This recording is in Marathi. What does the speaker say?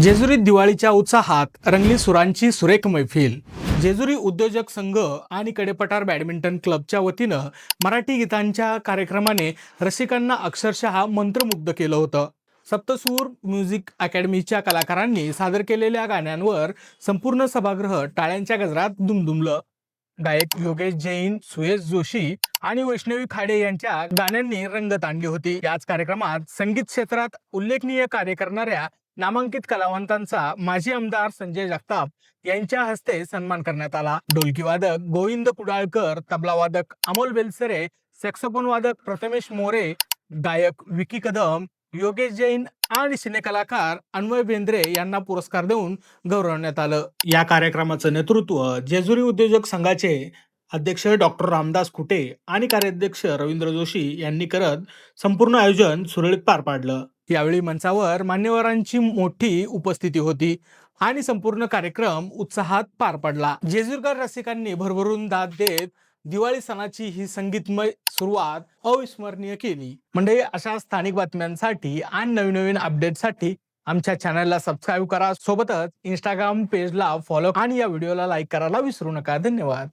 जेजुरीत दिवाळीच्या उत्साहात रंगली सुरांची सुरेख मैफिल जेजुरी उद्योजक संघ आणि कडेपठार बॅडमिंटन क्लबच्या वतीनं मराठी गीतांच्या कार्यक्रमाने रसिकांना अक्षरशः मंत्रमुग्ध केलं होतं. सप्तसूर म्युझिक अकॅडमीच्या कलाकारांनी सादर केलेल्या गाण्यांवर संपूर्ण सभागृह टाळ्यांच्या गजरात दुमदुमलं. गायक योगेश जैन सुयश जोशी आणि वैष्णवी खाडे यांच्या गाण्यांनी रंगत आणली होती. याच कार्यक्रमात संगीत क्षेत्रात उल्लेखनीय कार्य करणाऱ्या नामांकित कलावंतांचा माजी आमदार संजय जगताप यांच्या हस्ते सन्मान करण्यात आला. ढोलकी वादक गोविंद कुडाळकर तबला वादक अमोल बेलसरे सेक्सोफोन वादक प्रथमेश मोरे गायक विकी कदम योगेश जैन आणि सिनेकलाकार अन्वय बेंद्रे यांना पुरस्कार देऊन गौरवण्यात आलं. या कार्यक्रमाचं नेतृत्व जेजुरी उद्योजक संघाचे अध्यक्ष डॉक्टर रामदास कुटे आणि कार्याध्यक्ष रवींद्र जोशी यांनी करत संपूर्ण आयोजन सुरळीत पार पाडलं. यावेळी मंचावर मान्यवरांची मोठी उपस्थिती होती आणि संपूर्ण कार्यक्रम उत्साहात पार पडला. जेजुरकर रसिकांनी भरभरून दाद देत दिवाळी सणाची ही संगीतमय सुरुवात अविस्मरणीय केली. म्हणजे अशा स्थानिक बातम्यांसाठी आणि नवीन नवीन अपडेटसाठी आमच्या चॅनलला सबस्क्राईब करा. सोबतच इंस्टाग्राम पेजला फॉलो आणि या व्हिडिओला लाईक करायला विसरू नका. धन्यवाद.